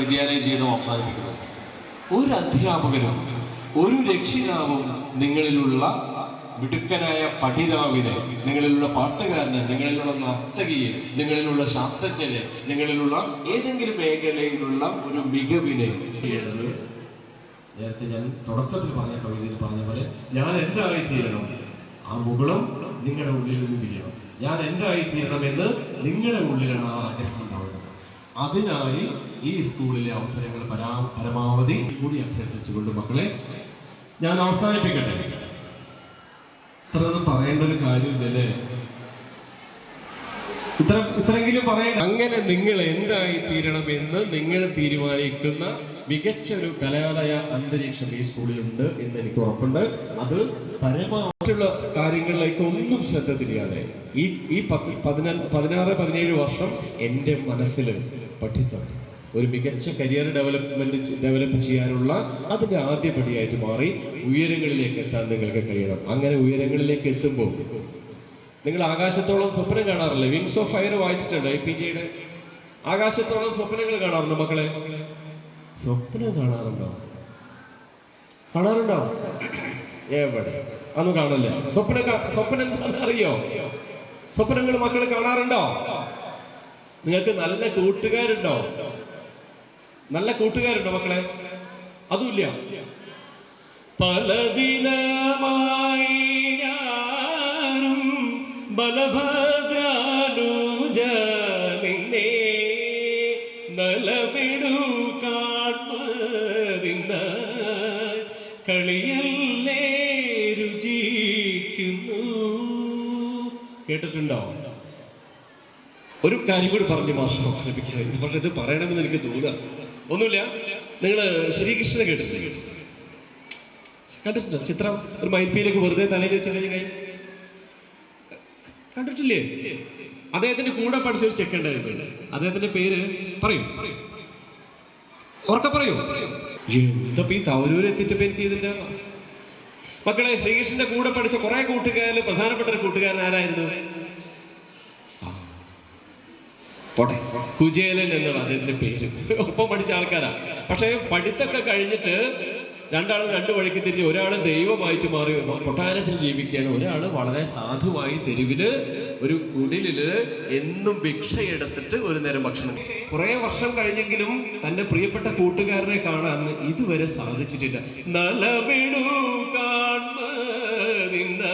വിദ്യാലയ ജീവിതം അവസാനിപ്പിക്കുന്നത്. ഒരു അധ്യാപകനും ഒരു രക്ഷിതാവും നിങ്ങളിലുള്ള മിടുക്കനായ പഠിതാവിനെ നിങ്ങളിലുള്ള പാട്ടുകാരനെ നിങ്ങളിലുള്ള നർത്തകിയെ നിങ്ങളിലുള്ള ശാസ്ത്രജ്ഞനെ നിങ്ങളിലുള്ള ഏതെങ്കിലും മേഖലയിലുള്ള ഒരു മികവിനെ. നേരത്തെ ഞാൻ തുടക്കത്തിൽ പറഞ്ഞ കവിതയിൽ പറഞ്ഞ പോലെ ഞാൻ എന്തായി തീരണം? ആ മുകളും നിങ്ങളുടെ ഉള്ളിൽ നിന്ന് ഞാൻ എന്തായി തീരണം എന്ന് നിങ്ങളുടെ ഉള്ളിലാണ് ആ ആഗ്രഹം ഉണ്ടാവുന്നത്. അതിനായി ഈ സ്കൂളിലെ അവസരങ്ങൾ പരാ പരമാവധി കൂടി അഭ്യർത്ഥിച്ചുകൊണ്ട് മക്കളെ ഞാൻ അവസാനിപ്പിക്കട്ടെ. ഇത്രയൊന്നും പറയേണ്ട ഒരു കാര്യമില്ലല്ലേ? ഇത്ര ഇത്രയെങ്കിലും പറയണ്ട. അങ്ങനെ നിങ്ങൾ എന്തായി തീരണം എന്ന് നിങ്ങൾ തീരുമാനിക്കുന്ന മികച്ച ഒരു കലാലയ അന്തരീക്ഷം ഈ സ്കൂളിലുണ്ട് എന്ന് എനിക്ക് ഉറപ്പുണ്ട്. അത് പരമാവധിയുള്ള കാര്യങ്ങളിലേക്ക് ഒന്നും ശ്രദ്ധ തിരിയാതെ ഈ ഈ പത്ത് പതിനാ പതിനാറ് പതിനേഴ് വർഷം എന്റെ മനസ്സിൽ പഠിത്തം. ഒരു മികച്ച കരിയർ ഡെവലപ്മെന്റ് ഡെവലപ്പ് ചെയ്യാനുള്ള അതിന്റെ ആദ്യ പടിയായിട്ട് മാറി ഉയരങ്ങളിലേക്ക് എത്താൻ നിങ്ങൾക്ക് കഴിയണം. അങ്ങനെ ഉയരങ്ങളിലേക്ക് എത്തുമ്പോൾ നിങ്ങൾ ആകാശത്തോളം സ്വപ്നം കാണാറില്ലേ? വിങ്സ് ഓഫ് ഫയർ വായിച്ചിട്ടുണ്ട് എ പി ജിയുടെ ആകാശത്തോളം സ്വപ്നങ്ങൾ കാണാറുണ്ടോ മക്കളെ? സ്വപ്നം കാണാറുണ്ടോ? കാണാറുണ്ടോ? എവിടെ? അതൊന്നും കാണില്ല സ്വപ്നം സ്വപ്നം എന്താണെന്ന് അറിയോ? സ്വപ്നങ്ങൾ മക്കൾ കാണാറുണ്ടോ? നിങ്ങൾക്ക് നല്ല കൂട്ടുകാരുണ്ടോ? നല്ല കൂട്ടുകാരുണ്ടോ മക്കളെ? അതുമില്ല. പല ഒരു കാര്യം കൂടി പറഞ്ഞു മാഷ് അവസാനിപ്പിക്കാൻ പക്ഷേ ഇത് പറയണമെന്ന് എനിക്ക് തോന്നുക. ഒന്നുമില്ല. നിങ്ങൾ ശ്രീകൃഷ്ണനെ കേട്ടിട്ടില്ലേ? കണ്ടിട്ടുണ്ടോ? ചിത്രം ഒരു മയിൽപ്പിയിലേക്ക് വെറുതെ തലയിൽ ചെറിയ കണ്ടിട്ടില്ലേ? അദ്ദേഹത്തിന്റെ കൂടെ പഠിച്ച ഒരു ചെക്കുണ്ടായിരുന്നു അദ്ദേഹത്തിന്റെ പേര് പറയൂ. ഉറക്കെ പറയൂ. എന്താ ഈ തവരൂര് എത്തിച്ചപ്പോ എനിക്ക് ഇതിന്റെ മക്കളെ ശ്രീകൃഷ്ണന്റെ കൂടെ പഠിച്ച കുറെ കൂട്ടുകാരിൽ പ്രധാനപ്പെട്ട ഒരു കൂട്ടുകാരൻ ആരായിരുന്നു? പോട്ടെ. കുചേലൻ എന്നാണ് അദ്ദേഹത്തിന്റെ പേര്. ഒപ്പം പഠിച്ച ആൾക്കാരാ. പക്ഷേ പഠിത്തൊക്കെ കഴിഞ്ഞിട്ട് രണ്ടാളും രണ്ട് വഴിക്ക് തിരിഞ്ഞ് ഒരാൾ ദൈവമായിട്ട് മാറി കൊട്ടാരത്തിൽ ജീവിക്കുകയാണ്. ഒരാൾ വളരെ സാധുവായി തെരുവിൽ ഒരു കുടിലിൽ എന്നും ഭിക്ഷയെടുത്തിട്ട് ഒരു നേരം ഭക്ഷണം കുറെ വർഷം കഴിഞ്ഞെങ്കിലും തന്റെ പ്രിയപ്പെട്ട കൂട്ടുകാരനെ കാണാൻ ഇതുവരെ സാധിച്ചിട്ടില്ല. നലമിടു കാൺമ നിന്ന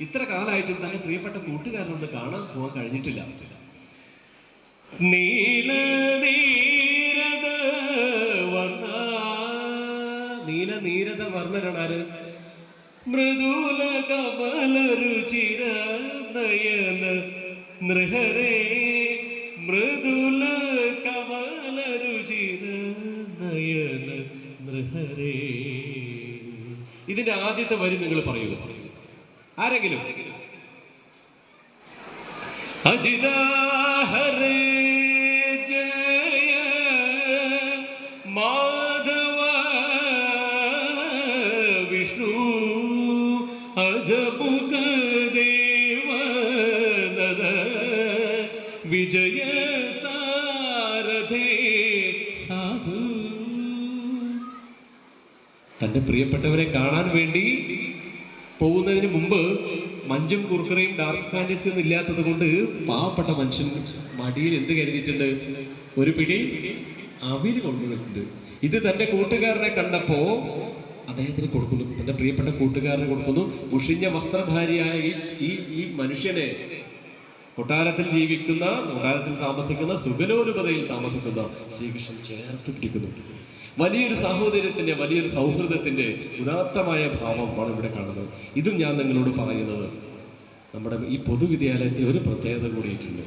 ഇത്ര കാലമായിട്ടും തന്റെ പ്രിയപ്പെട്ട കൂട്ടുകാരനൊന്ന് കാണാൻ പോകാൻ കഴിഞ്ഞിട്ടില്ല. നീല നീരത വർണ നീല നീരത വർണനാണ് മൃദുല കമല നയന നൃഹരേ മൃദുല കമല നയന നൃഹരേ. ഇതിന്റെ ആദ്യത്തെ വരി നിങ്ങൾ പറയൂ ആരെങ്കിലും? അജിത ജയ മാധവ വിഷ്ണു അജപുക ദേവ വിജയ സാരഥേ സാധു. തന്റെ പ്രിയപ്പെട്ടവരെ കാണാൻ വേണ്ടി പോകുന്നതിന് മുമ്പ് മഞ്ചും കുർക്കറയും ഡാർക്ക് ഫാന്റസി ഒന്നും ഇല്ലാത്തത് കൊണ്ട് പാവപ്പെട്ട മനുഷ്യൻ മടിയിൽ എന്ത് കരുതിയിട്ടുണ്ട്? ഒരു പിടി അവിര് കൊണ്ടുവന്നിട്ടുണ്ട്. ഇത് തന്റെ കൂട്ടുകാരനെ കണ്ടപ്പോ അദ്ദേഹത്തിന് കൊടുക്കുന്നു. തന്റെ പ്രിയപ്പെട്ട കൂട്ടുകാരന് കൊടുക്കുന്നു. മുഷിഞ്ഞ വസ്ത്രധാരിയായ ഈ ഈ മനുഷ്യനെ കൊട്ടാരത്തിൽ ജീവിക്കുന്ന കൊട്ടാരത്തിൽ താമസിക്കുന്ന സുഗലോലുപതയിൽ താമസിക്കുന്ന ശ്രീകൃഷ്ണൻ ചേർത്ത് പിടിക്കുന്നു. വലിയൊരു സാഹോദര്യത്തിന്റെ വലിയൊരു സൗഹൃദത്തിന്റെ ഉദാത്തമായ ഭാവമാണ് ഇവിടെ കാണുന്നത്. ഇതും ഞാൻ നിങ്ങളോട് പറയുന്നത്. നമ്മുടെ ഈ പൊതുവിദ്യാലയത്തിൽ ഒരു പ്രത്യേകത കൂടിയിട്ടുണ്ട്.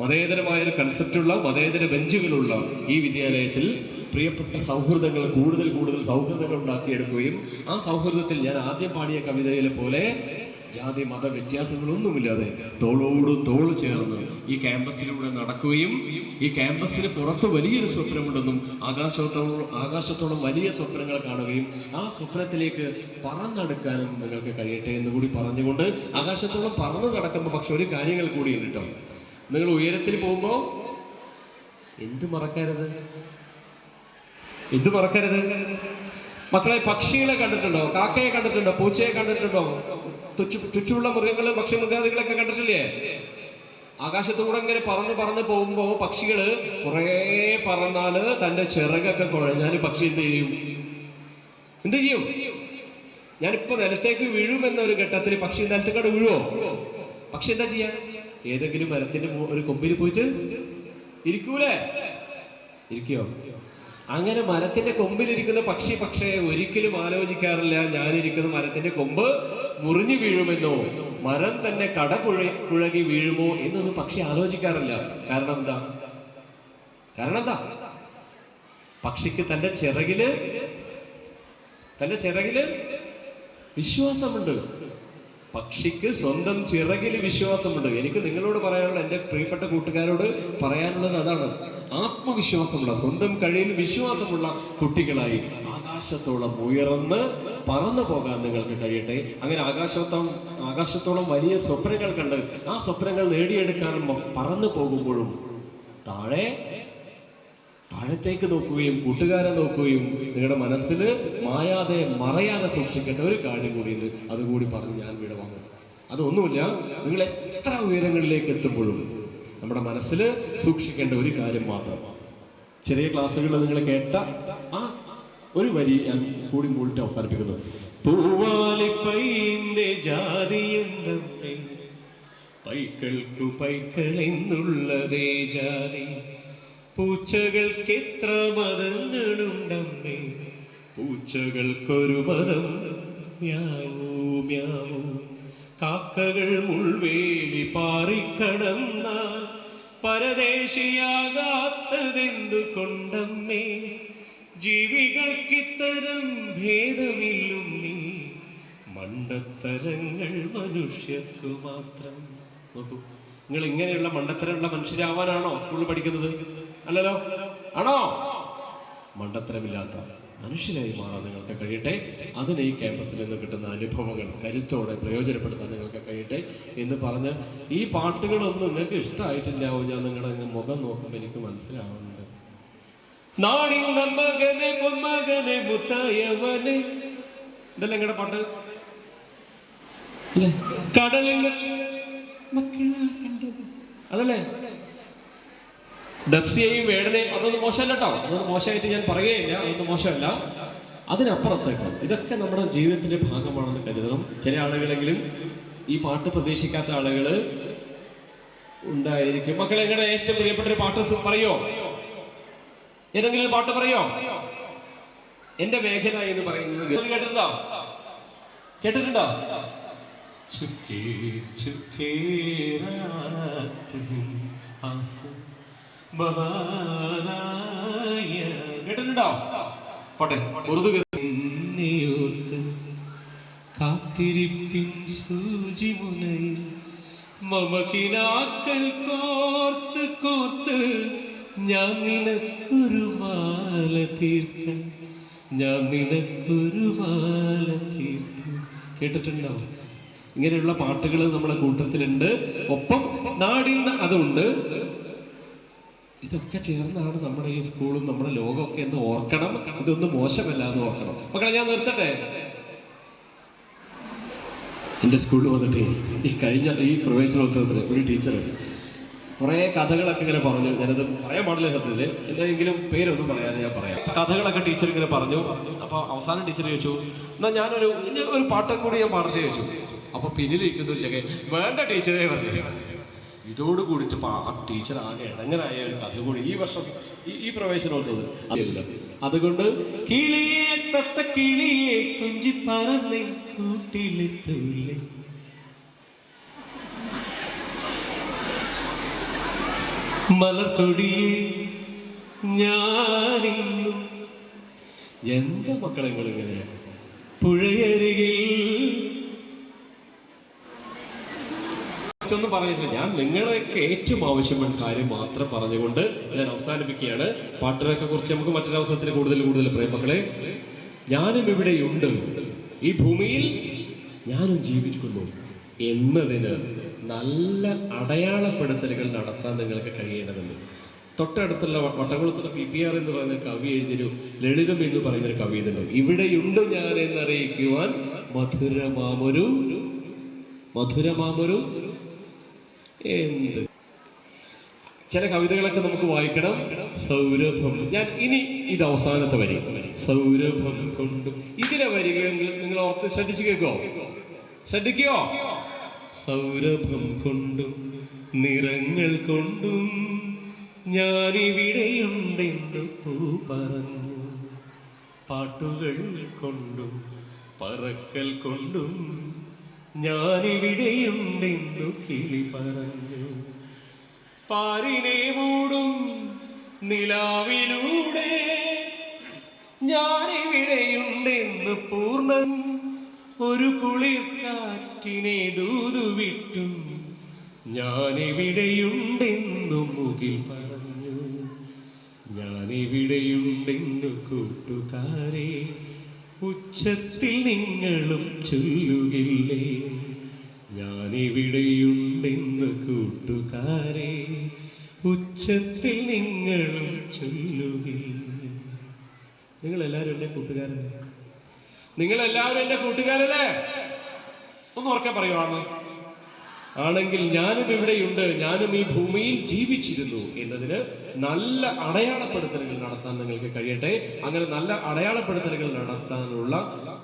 മതേതരമായ ഒരു കൺസെപ്റ്റുള്ള മതേതര ബെഞ്ചുകളുള്ള ഈ വിദ്യാലയത്തിൽ പ്രിയപ്പെട്ട സൗഹൃദങ്ങൾ കൂടുതൽ കൂടുതൽ സൗഹൃദങ്ങൾ ഉണ്ടാക്കിയെടുക്കുകയും ആ സൗഹൃദത്തിൽ ഞാൻ ആദ്യം പാടിയ കവിതയിലെ പോലെ ജാതി മത വ്യത്യാസങ്ങളൊന്നുമില്ലാതെ തോളോട് തോൾ ചേർന്ന് ഈ ക്യാമ്പസിലൂടെ നടക്കുകയും ഈ ക്യാമ്പസിന് പുറത്ത് വലിയൊരു സ്വപ്നമുണ്ടെന്നും ആകാശത്തോളം ആകാശത്തോളം വലിയ സ്വപ്നങ്ങൾ കാണുകയും ആ സ്വപ്നത്തിലേക്ക് പറന്നെടുക്കാനും നിങ്ങൾക്ക് കഴിയട്ടെ എന്ന് കൂടി പറഞ്ഞുകൊണ്ട് ആകാശത്തോളം പറന്നു നടക്കുമ്പോൾ പക്ഷെ ഒരു കാര്യങ്ങൾ കൂടിയുണ്ട് കേട്ടോ നിങ്ങൾ ഉയരത്തിൽ പോകുമ്പോൾ എന്ത് മറക്കരുത്? എന്ത് മറക്കരുത്? മക്കളെ പക്ഷികളെ കണ്ടിട്ടുണ്ടോ? കാക്കയെ കണ്ടിട്ടുണ്ടോ? പൂച്ചയെ കണ്ടിട്ടുണ്ടോ? ചുറ്റുമുള്ള മൃഗങ്ങളെ പക്ഷിമൃഗാദികളൊക്കെ കണ്ടിട്ടില്ലേ? ആകാശത്തൂടെ ഇങ്ങനെ പറന്ന് പറന്ന് പോകുമ്പോ പക്ഷികൾ കുറേ പറന്നാൽ തന്റെ ചിറകൊക്കെ കുഴഞ്ഞാൽ പക്ഷി എന്ത് ചെയ്യും? എന്ത് ചെയ്യും? ഞാനിപ്പോ നിലത്തേക്ക് വീഴുമെന്ന ഒരു ഘട്ടത്തിൽ പക്ഷി നിലത്തേക്കാട് വീഴുവോ? പക്ഷി എന്താ ചെയ്യാ? ഏതെങ്കിലും മരത്തിന്റെ ഒരു കൊമ്പിൽ പോയിട്ട് ഇരിക്കൂലേ? ഇരിക്കോ? അങ്ങനെ മരത്തിന്റെ കൊമ്പിലിരിക്കുന്ന പക്ഷി പക്ഷേ ഒരിക്കലും ആലോചിക്കാറില്ല ഞാനിരിക്കുന്ന മരത്തിന്റെ കൊമ്പ് മുറിഞ്ഞു വീഴുമെന്നോ മരം തന്നെ കട പുഴ പുഴകി വീഴുമോ എന്നൊന്നും പക്ഷി ആലോചിക്കാറില്ല. കാരണം എന്താ? കാരണം എന്താ? പക്ഷിക്ക് തന്റെ ചിറകിൽ തന്റെ ചിറകിൽ വിശ്വാസമുണ്ട്. പക്ഷിക്ക് സ്വന്തം ചിറകിൽ വിശ്വാസമുണ്ട്. എനിക്ക് നിങ്ങളോട് പറയാനുള്ള എന്റെ പ്രിയപ്പെട്ട കൂട്ടുകാരോട് പറയാനുള്ളത് അതാണ്. ആത്മവിശ്വാസമുള്ള സ്വന്തം കഴിയിൽ വിശ്വാസമുള്ള കുട്ടികളായി ആകാശത്തോളം ഉയർന്ന് പറന്നു പോകാൻ നിങ്ങൾക്ക് കഴിയട്ടെ. അങ്ങനെ ആകാശത്തോളം ആകാശത്തോളം വലിയ സ്വപ്നങ്ങൾ കണ്ട് ആ സ്വപ്നങ്ങൾ നേടിയെടുക്കാനും പറന്നു പോകുമ്പോഴും താഴെ താഴത്തേക്ക് നോക്കുകയും കൂട്ടുകാരെ നോക്കുകയും നിങ്ങളുടെ മനസ്സിൽ മായാതെ മറയാതെ സൂക്ഷിക്കേണ്ട ഒരു കാര്യം കൂടിയുണ്ട് അതുകൂടി പറഞ്ഞ് ഞാൻ വിട വാങ്ങും അതൊന്നുമില്ല. നിങ്ങൾ എത്ര ഉയരങ്ങളിലേക്ക് എത്തുമ്പോഴും നമ്മുടെ മനസ്സിൽ സൂക്ഷിക്കേണ്ട ഒരു കാര്യം മാത്രം. ചെറിയ ക്ലാസ്സുകളിൽ നിങ്ങൾ കേട്ട ആ ഒരു വരി ഞാൻ കൂടി മൂടിട്ട് അവസാനിപ്പിക്കുന്നു. പൂവാലിപ്പൈന്റെ ജാതി പൈക്കൾക്കു പൈക്കളെന്നുള്ളതേ ജാതി. പൂച്ചകൾക്ക് എത്ര മതങ്ങളുണ്ടമ്മേ പൂച്ചകൾക്കൊരു മതം മ്യാവൂ മ്യാവൂ. കാക്കകൾ മുൾവേലി പാറിക്കടന്നാൽ പരദേശിയാകാത്തതെന്തു കൊണ്ടമ്മേ ജീവികൾക്കിത്തരം ഭേദമില്ലുണ്ണി മണ്ടത്തരങ്ങൾ മനുഷ്യർക്കു മാത്രം. നോക്കൂ നിങ്ങൾ ഇങ്ങനെയുള്ള മണ്ടത്തരമുള്ള മനുഷ്യരാവാനാണോ സ്കൂളിൽ പഠിക്കുന്നത്? അല്ലല്ലോ? ആണോ? മണ്ടത്തരമില്ലാത്ത മനുഷ്യരായി മാറാൻ നിങ്ങൾക്ക് കഴിയട്ടെ. അതിന് ഈ ക്യാമ്പസിൽ നിന്ന് കിട്ടുന്ന അനുഭവങ്ങൾ കരുത്തോടെ പ്രയോജനപ്പെടുത്താൻ നിങ്ങൾക്ക് കഴിയട്ടെ എന്ന് പറഞ്ഞ് ഈ പാട്ടുകളൊന്നും നിങ്ങൾക്ക് ഇഷ്ടമായിട്ടില്ലാവും ഞാൻ നിങ്ങളുടെ അങ്ങ് മുഖം നോക്കുമ്പോൾ എനിക്ക് മനസ്സിലാവുന്നുണ്ട്. നാടിൻ മകനെ പൊന്മകനെ മുത്തായവനെ. ഇതല്ല നിങ്ങളുടെ പാട്ട്? കടലിൽ അതല്ലേ? ഡെഫ്സിയെയും വേടനെയും അതൊന്നും മോശമല്ല കേട്ടോ അതൊന്നും മോശമായിട്ട് ഞാൻ പറയുകയില്ല. അതൊന്നും മോശമല്ല. അതിനപ്പുറത്തേക്ക് ഇതൊക്കെ നമ്മുടെ ജീവിതത്തിന്റെ ഭാഗമാണെന്ന് കരുതണം. ചില ആളുകളെങ്കിലും ഈ പാട്ട് പ്രതീക്ഷിക്കാത്ത ആളുകൾ ഉണ്ടായിരിക്കും. മക്കളെ നിങ്ങളുടെ ഏറ്റവും പ്രിയപ്പെട്ട ഒരു പാട്ട് പറയോ? ഏതെങ്കിലും പാട്ട് പറയോ? എന്റെ മേഖല എന്ന് പറയുന്നത് കേട്ടിട്ടുണ്ടോ? കേട്ടിട്ടുണ്ടോ? ചുക്കേ ചുക്കേ ബഹാനായ കേട്ടിട്ടുണ്ടോ? പോട്ടെ ഉറുദു ഗസോർത്ത് കാത്തിരിപ്പിൻ സൂചി മുനയിൽ മമകിനാക്കൾ കോർത്ത് കോർത്ത് ഞാൻ നിനക്കൊരു മാല തീർക്കാൻ ഞാൻ നിനക്കൊരു മാല തീർത്തു കേട്ടിട്ടുണ്ടാവും ഇങ്ങനെയുള്ള പാട്ടുകൾ നമ്മുടെ കൂട്ടത്തിലുണ്ട്. ഒപ്പം നാടിന് അതുണ്ട്. ഇതൊക്കെ ചേർന്നാണ് നമ്മുടെ ഈ സ്കൂളും നമ്മുടെ ലോകമൊക്കെ എന്ന് ഓർക്കണം? ഇതൊന്നും മോശമല്ല എന്ന് ഓർക്കണം. മക്കളെ ഞാൻ നിർത്തട്ടെ? എന്റെ സ്കൂളിൽ വന്നിട്ട് ഈ കഴിഞ്ഞ ഈ പ്രവേശനോത്സവത്തിന് ഒരു ടീച്ചർ കുറേ കഥകളൊക്കെ ഇങ്ങനെ പറഞ്ഞു. ഞാനത് പറയാൻ പാടില്ല സത്യത്തിൽ. എന്തെങ്കിലും പേരൊന്നും പറയാതെ ഞാൻ പറയാം. കഥകളൊക്കെ ടീച്ചർ ഇങ്ങനെ പറഞ്ഞു. അപ്പോൾ അവസാനം ടീച്ചർ ചോദിച്ചു എന്നാൽ ഞാനൊരു ഒരു പാട്ടും കൂടി ഞാൻ പാടിച്ചു ചോദിച്ചു. അപ്പോൾ പിന്നിലിരിക്കുന്ന ഒരു വേണ്ട ടീച്ചറെ പറഞ്ഞു. ഇതോട് കൂടിയിട്ട് ടീച്ചർ ആകെ ഇടങ്ങനായ ഒരു കഥ കൂടി ഈ വർഷം ഈ പ്രവേശനോത്സവത്തിൽ അതില്ല അതുകൊണ്ട് കിളിയെ തത്ത കിളിയെ കുഞ്ചി പറന്ന് കൂട്ടിലെത്തൂലേ മലർക്കൊടിയെ ഞാനിന്നും. എന്താ മക്കളെ ഇങ്ങനെ പുഴയരികിൽ ഒന്നും പറഞ്ഞിട്ടില്ല. ഞാൻ നിങ്ങളൊക്കെ ഏറ്റവും ആവശ്യമുള്ള കാര്യം മാത്രം പറഞ്ഞുകൊണ്ട് ഞാൻ അവസാനിപ്പിക്കുകയാണ്. പാട്ടിനൊക്കെ കുറിച്ച് നമുക്ക് മറ്റൊരവസരത്തിന് കൂടുതൽ കൂടുതൽ പ്രേമക്കളെ ഞാനും ഇവിടെയുണ്ട്. ഈ ഭൂമിയിൽ ഞാനും ജീവിക്കുന്നു എന്നതിന് നല്ല അടയാളപ്പെടുത്തലുകൾ നടത്താൻ നിങ്ങൾക്ക് കഴിയേണ്ടതുണ്ട്. തൊട്ടടുത്തുള്ള വട്ടകുളത്തുള്ള പി പി ആർ എന്ന് പറയുന്ന കവി എഴുതിയൊരു ലളിതം എന്ന് പറയുന്ന ഒരു കവിത ഉണ്ട് ഇവിടെയുണ്ട് ഞാൻ എന്നറിയിക്കുവാൻ മധുരമാമൊരു മധുരമാമൊരു എന്ത്? ചില കവിതകളൊക്കെ നമുക്ക് വായിക്കണം. സൗരഭം. ഞാൻ ഇനി ഇത് അവസാനത്തെ വരി. സൗരഭം കൊണ്ടും. ഇതിലെ വരികൾ നിങ്ങൾ ഓർത്ത് ശ്രദ്ധിച്ചു കേൾക്കോ? ശ്രദ്ധിക്കോ? സൗരഭം കൊണ്ടും നിറങ്ങൾ കൊണ്ടും ഞാനിവിടെയുണ്ടെന്ന് പൂ പറഞ്ഞു. പാട്ടുകൾ കൊണ്ടും പറക്കൽ കൊണ്ടും ഞാനിവിടെയുണ്ടെന്നു കിളി പറഞ്ഞു. പാരിനെ മൂടും നിലാവിലൂടെ. ഞാനിവിടെയുണ്ടെന്ന് പൂർണൻ. ഒരു കുളിർക്കാറ്റിനെ ദൂതുവിട്ടും. ഞാനിവിടെയുണ്ടെന്നു മുകിൽ പറഞ്ഞു. ഞാനിവിടെയുണ്ടെന്നു കൂട്ടുകാരെ. ഉച്ചത്തിൽ നിങ്ങളും ചൊല്ലുകില്ലേ. ഞാനിവിടെയുണ്ടെന്ന് കൂട്ടുകാരെ ഉച്ചത്തിൽ നിങ്ങളും ചൊല്ലുകില്ലേ. നിങ്ങൾ എല്ലാവരും എന്റെ കൂട്ടുകാരല്ലേ? നിങ്ങൾ എല്ലാവരും എന്റെ കൂട്ടുകാരല്ലേ? ഒന്ന് ഉറക്കെ പറയുവാണ്. ആണെങ്കിൽ ഞാനും ഇവിടെയുണ്ട്. ഞാനും ഈ ഭൂമിയിൽ ജീവിച്ചിരുന്നു എന്നതിന് നല്ല അടയാളപ്പെടുത്തലുകൾ നടത്താൻ നിങ്ങൾക്ക് കഴിയട്ടെ. അങ്ങനെ നല്ല അടയാളപ്പെടുത്തലുകൾ നടത്താനുള്ള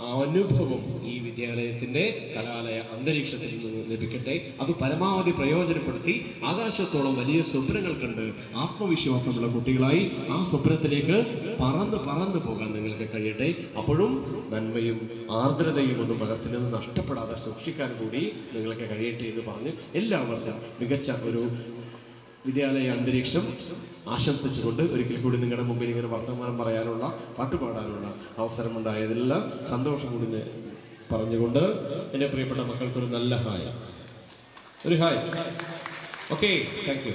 അനുഭവം ഈ വിദ്യാലയത്തിന്റെ കലാലയ അന്തരീക്ഷത്തിൽ നിന്ന് ലഭിക്കട്ടെ. അത് പരമാവധി പ്രയോജനപ്പെടുത്തി ആകാശത്തോളം വലിയ സ്വപ്നങ്ങൾ കണ്ട് ആത്മവിശ്വാസമുള്ള കുട്ടികളായി ആ സ്വപ്നത്തിലേക്ക് പറന്ന് പറന്ന് പോകാൻ നിങ്ങൾക്ക് കഴിയട്ടെ. അപ്പോഴും നന്മയും ആർദ്രതയും ഒന്നും മനസ്സിൽ നിന്ന് നഷ്ടപ്പെടാതെ സൂക്ഷിക്കാൻ കൂടി നിങ്ങൾക്ക് കഴിയട്ടെ എന്ന് പറഞ്ഞ് എല്ലാവർക്കും മികച്ച ഒരു വിദ്യാലയ അന്തരീക്ഷം ആശംസിച്ചുകൊണ്ട് ഒരിക്കൽ കൂടി നിങ്ങളുടെ മുമ്പിൽ ഇങ്ങനെ വർത്തമാനം പറയാനുള്ള പാട്ടുപാടാനുള്ള അവസരമുണ്ടായതിലെല്ലാം സന്തോഷം കൂടി പറഞ്ഞുകൊണ്ട് എന്റെ പ്രിയപ്പെട്ട മക്കൾക്കൊരു നല്ല ഹായ്. ഒരു ഹായ്. Okay thank you